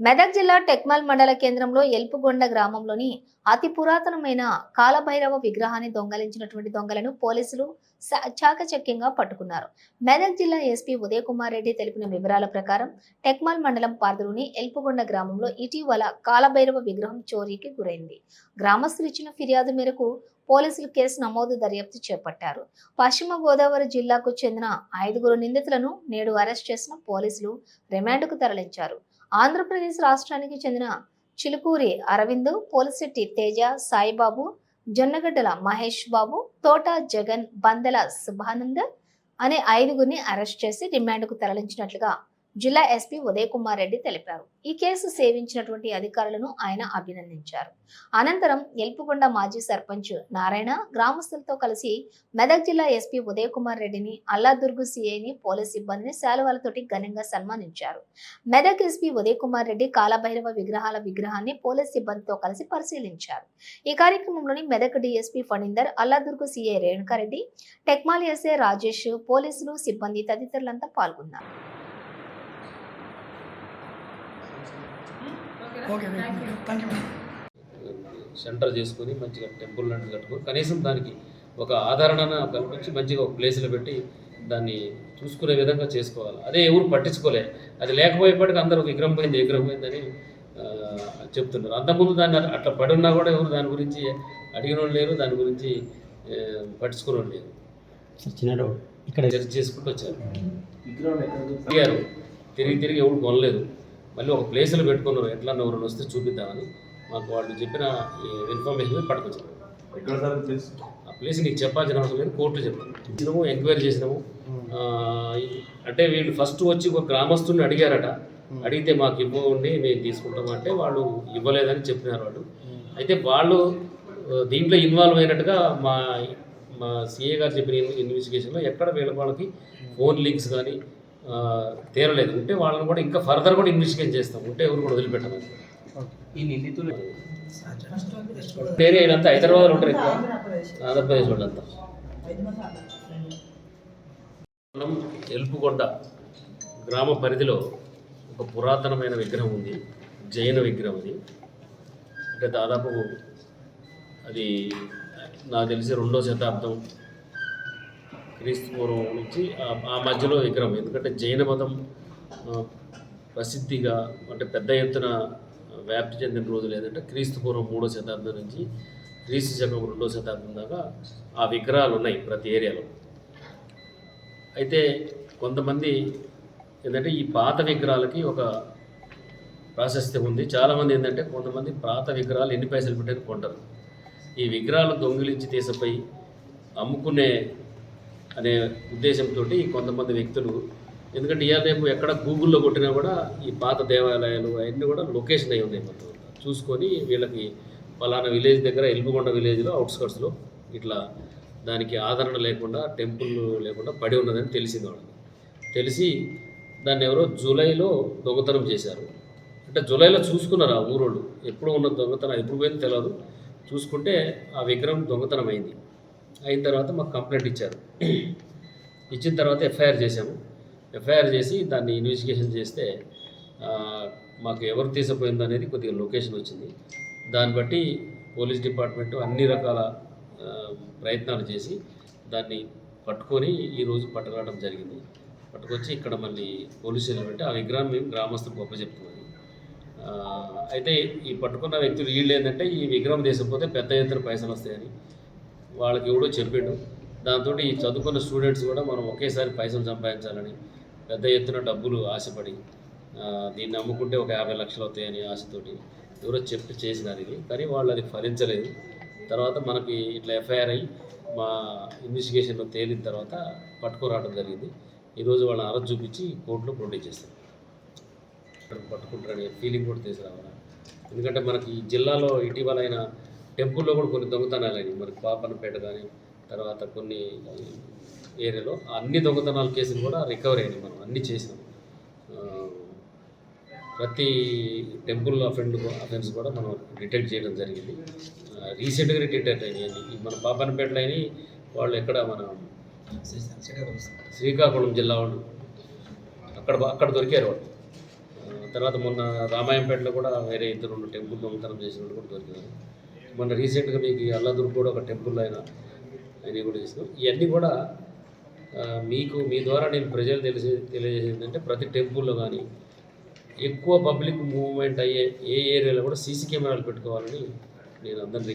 మెదక్ జిల్లా టెక్మల్ మండల కేంద్రంలో ఎల్పుగొండ గ్రామంలోని అతి పురాతనమైన కాలభైరవ విగ్రహాన్ని దొంగలించినటువంటి దొంగలను పోలీసులు చాకచక్యంగా పట్టుకున్నారు. మెదక్ జిల్లా ఎస్పీ ఉదయ్ కుమార్ రెడ్డి తెలిపిన వివరాల ప్రకారం టెక్మల్ మండలం పార్దులోని ఎల్పుగొండ గ్రామంలో ఇటీవల కాలభైరవ విగ్రహం చోరీకి గురైంది. గ్రామస్తులు ఇచ్చిన ఫిర్యాదు మేరకు పోలీసులు కేసు నమోదు దర్యాప్తు చేపట్టారు. పశ్చిమ గోదావరి జిల్లాకు చెందిన ఐదుగురు నిందితులను నేడు అరెస్ట్ చేసిన పోలీసులు రిమాండ్కు తరలించారు. ఆంధ్రప్రదేశ్ రాష్ట్రానికి చెందిన చిలుకూరి అరవింద్ పోలిశెట్టి తేజ సాయిబాబు జొన్నగడ్డల మహేష్ బాబు తోట జగన్ బందెల శుభానంద్ అనే ఐదుగురిని అరెస్ట్ చేసి రిమాండ్కు తరలించినట్లుగా జిల్లా ఎస్పీ ఉదయ్ కుమార్ రెడ్డి తెలిపారు. ఈ కేసు సేవించినటువంటి అధికారులను ఆయన అభినందించారు. అనంతరం ఎల్పుగొండ మాజీ సర్పంచ్ నారాయణ గ్రామస్తులతో కలిసి మెదక్ జిల్లా ఎస్పీ ఉదయ్ కుమార్ రెడ్డిని అల్లాదుర్గు సిఐని పోలీస్ సిబ్బందిని శాలువాలతోటి ఘనంగా సన్మానించారు. మెదక్ ఎస్పీ ఉదయ్ కుమార్ రెడ్డి కాలభైరవ విగ్రహాల విగ్రహాన్ని పోలీస్ సిబ్బందితో కలిసి పరిశీలించారు. ఈ కార్యక్రమంలోని Medak DSP Phanindar Alladurgu CI Renuka Reddy Tekmal SA Rajesh పోలీసులు సిబ్బంది తదితరులంతా పాల్గొన్నారు. ఓకే థ్యాంక్ యూ సెంటర్ చేసుకొని మంచిగా టెంపుల్ లాంటిది కట్టుకొని కనీసం దానికి ఒక ఆదరణ కల్పించి మంచిగా ఒక ప్లేస్లో పెట్టి దాన్ని చూసుకునే విధంగా చేసుకోవాలి. అదే ఎవరు పట్టించుకోలే. అది లేకపోయేప్పటికీ అందరూ విగ్రహం పోయింది విగ్రహం పోయిందని చెప్తున్నారు. అంతకుముందు దాన్ని అట్లా- పడి ఉన్నా కూడా ఎవరు దాని గురించి అడిగిన వాళ్ళు లేరు దాని గురించి ఆ, పట్టించుకునే వాళ్ళు లేరు ఇక్కడ చర్చ చేసుకుంటూ వచ్చారు. తిరిగారు. తిరిగి తిరిగి ఎవరు కొనలేదు. మళ్ళీ ఒక ప్లేస్లో పెట్టుకున్నారు ఎట్లా ఎవరు వస్తే చూపిద్దామని మాకు వాళ్ళు చెప్పిన ఇన్ఫర్మేషన్ పట్టుకొచ్చారు ఆ ప్లేస్ నీకు చెప్పాల్సిన అవసరం లేదు కోర్టులో చెప్పాను ఇచ్చినాము ఎంక్వైరీ చేసినాము. ఈ- అంటే వీళ్ళు ఫస్ట్ వచ్చి ఒక గ్రామస్తుని అడిగారట. అడిగితే మాకు ఇవ్వండి మేము తీసుకుంటాము అంటే వాళ్ళు ఇవ్వలేదని చెప్పినారు వాళ్ళు. అయితే వాళ్ళు దీంట్లో ఇన్వాల్వ్ అయినట్టుగా మా మా సిఏ గారు చెప్పిన ఇన్వెస్టిగేషన్లో ఎక్కడ వీళ్ళ వాళ్ళకి ఫోన్ లింక్స్ కానీ తేరలేదు. ఉంటే వాళ్ళని కూడా ఇంకా ఫర్దర్ కూడా ఇన్వెస్టిగేట్ చేస్తాం. ఉంటే ఎవరు కూడా వదిలిపెట్టమని ఈ నిందితులు హైదరాబాద్లో ఉంటారు ఎక్కువ ఆంధ్రప్రదేశ్ వాళ్ళంతా. మనం ఎల్పుకొండ గ్రామ పరిధిలో ఒక పురాతనమైన విగ్రహం ఉంది. జైన విగ్రహం అది. అంటే దాదాపు అది నాకు తెలిసి రెండో శతాబ్దం క్రీస్తు పూర్వం నుంచి ఆ- మధ్యలో విగ్రహం. ఎందుకంటే జైన మతం ప్రసిద్ధిగా అంటే పెద్ద ఎత్తున వ్యాప్తి చెందిన రోజులు ఏంటంటే క్రీస్తు పూర్వం మూడో శతాబ్దం నుంచి క్రీస్తు శకం రెండో శతాబ్దం దాకా ఆ విగ్రహాలు ఉన్నాయి ప్రతి ఏరియాలో. అయితే కొంతమంది ఏంటంటే ఈ పాత విగ్రహాలకి ఒక ప్రాశస్త్యం ఉంది. చాలామంది ఏంటంటే కొంతమంది పాత విగ్రహాలు ఎన్ని పైసలు పెట్టారు కొంటారు. ఈ విగ్రహాలు దొంగిలించి తీసపై అమ్ముకునే అనే ఉద్దేశంతో కొంతమంది వ్యక్తులు ఎందుకంటే ఇవాళ రేపు ఎక్కడ గూగుల్లో కొట్టినా కూడా ఈ పాత దేవాలయాలు అవన్నీ కూడా లొకేషన్ అయి ఉన్నాయి మొత్తం చూసుకొని వీళ్ళకి పలానా విలేజ్ దగ్గర ఎల్బుగొండ విలేజ్లో అవుట్స్కర్ట్స్లో ఇట్లా దానికి ఆదరణ లేకుండా టెంపుల్ లేకుండా పడి ఉన్నదని తెలిసింది వాళ్ళకి. తెలిసి దాన్ని ఎవరో జూలైలో దొంగతనం చేశారు. అంటే జూలైలో చూసుకున్నారు ఆ ఊరోళ్ళు. ఎప్పుడు ఉన్న దొంగతనం ఎప్పుడు పోయింది తెలియదు చూసుకుంటే ఆ విగ్రహం దొంగతనం అయింది. అయిన తర్వాత మాకు కంప్లైంట్ ఇచ్చారు. ఇచ్చిన తర్వాత ఎఫ్ఐఆర్ చేశాము. ఎఫ్ఐఆర్ చేసి దాన్ని ఇన్వెస్టిగేషన్ చేస్తే మాకు ఎవరు తీసిపోయింది అనేది కొద్దిగా లొకేషన్ వచ్చింది. దాన్ని బట్టి పోలీస్ డిపార్ట్మెంట్ అన్ని రకాల ప్రయత్నాలు చేసి దాన్ని పట్టుకొని ఈరోజు పట్టుకోవడం జరిగింది. పట్టుకొచ్చి ఇక్కడ మళ్ళీ పోలీస్ స్టేషన్ పెట్టి ఆ విగ్రహం మేము గ్రామస్తులకు గొప్పచెప్తున్నాము ఆ, అయితే ఈ పట్టుకున్న వ్యక్తులు వీళ్ళు ఏంటంటే ఈ విగ్రహం తీసకపోతే పెద్ద ఎత్తున పైసలు వస్తాయని వాళ్ళకి ఎవడో చెప్పిండు. దాంతో ఈ చదువుకున్న స్టూడెంట్స్ కూడా మనం ఒకేసారి పైసలు సంపాదించాలని పెద్ద ఎత్తున డబ్బులు ఆశపడి దీన్ని అమ్ముకుంటే ఒక యాభై లక్షలు అవుతాయని ఆశతోటి ఎవరో చెప్పి చేసినారు ఇది. కానీ వాళ్ళు అది ఫలించలేదు. తర్వాత మనకి ఇట్లా ఎఫ్ఐఆర్ అయ్యి మా ఇన్వెస్టిగేషన్లో తేలిన తర్వాత పట్టుకురావడం జరిగింది. ఈరోజు వాళ్ళని అరెస్ట్ చూపించి కోర్టులో ప్రొడ్యూస్ చేస్తారు. పట్టుకుంటారనే ఫీలింగ్ కూడా తీసుకురావాలి? ఎందుకంటే మనకి ఈ జిల్లాలో ఇటీవల అయిన టెంపుల్లో కూడా కొన్ని దొంగతనాలు మరి మనకి పాపన్నపేట కానీ తర్వాత కొన్ని ఏరియాలో అన్ని దొంగతనాల కేసులు కూడా రికవరీ అయినాయి మనం అన్నీ చేసినాం. ప్రతి టెంపుల్ అఫెండ్ అఫెన్స్ కూడా మనం డిటెక్ట్ చేయడం జరిగింది. రీసెంట్గా డిటెక్ట్ అయినాయి మన పాపన్నపేటలో అయినాయి వాళ్ళు ఎక్కడ మన శ్రీకాకుళం జిల్లా వాళ్ళు అక్కడ అక్కడ దొరికారు వాళ్ళు. తర్వాత మొన్న రామాయంపేటలో కూడా వేరే ఇద్దరు రెండు టెంపుల్ దొంగతనం చేసిన వాళ్ళు కూడా దొరికినారు మొన్న రీసెంట్గా మీకు అల్లాదుర్ కూడా ఒక టెంపుల్ ఆయన ఆయన కూడా చేసినాం ఇవన్నీ కూడా మీకు మీ ద్వారా నేను ప్రజలు తెలిసే తెలియజేసేది ఏంటంటే ప్రతి టెంపుల్లో కానీ ఎక్కువ పబ్లిక్ మూవ్మెంట్ అయ్యే ఏ ఏరియాలో కూడా సీసీ కెమెరాలు పెట్టుకోవాలని నేను అందరినీ